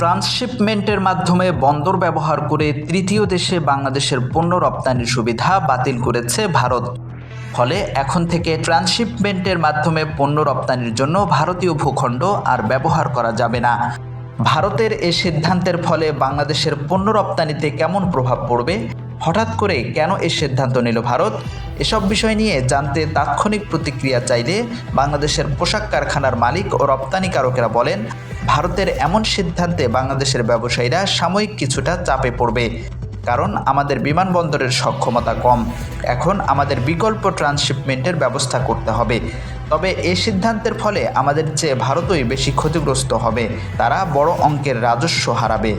ট্রান্সশিপমেন্টের মাধ্যমে বন্দর ব্যবহার করে তৃতীয় দেশে বাংলাদেশের পণ্য রপ্তানির সুবিধা বাতিল করেছে ভারত। ফলে এখন থেকে ট্রান্সশিপমেন্টের মাধ্যমে পণ্য রপ্তানির জন্য ভারতীয় ভূখণ্ড আর ব্যবহার করা যাবে না। ভারতের এ সিদ্ধান্তের ফলে বাংলাদেশের পণ্য রপ্তানিতে কেমন প্রভাব পড়বে? হঠাৎ করে কেন এই সিদ্ধান্ত নিল ভারত? এসব বিষয় নিয়ে জানতে তাৎক্ষণিক প্রতিক্রিয়া চাইলে বাংলাদেশের পোশাক কারখানার মালিক ও রপ্তানিকারকেরা বলেন, ভারতের এমন সিদ্ধান্তে বাংলাদেশের ব্যবসায়ীরা সাময়িক কিছুটা চাপে পড়বে, কারণ আমাদের বিমানবন্দরের সক্ষমতা কম। এখন আমাদের বিকল্প ট্রান্সশিপমেন্টের ব্যবস্থা করতে হবে। তবে এই সিদ্ধান্তের ফলে আমাদের চেয়ে ভারতই বেশি ক্ষতিগ্রস্ত হবে। তারা বড় অঙ্কের রাজস্ব হারাবে।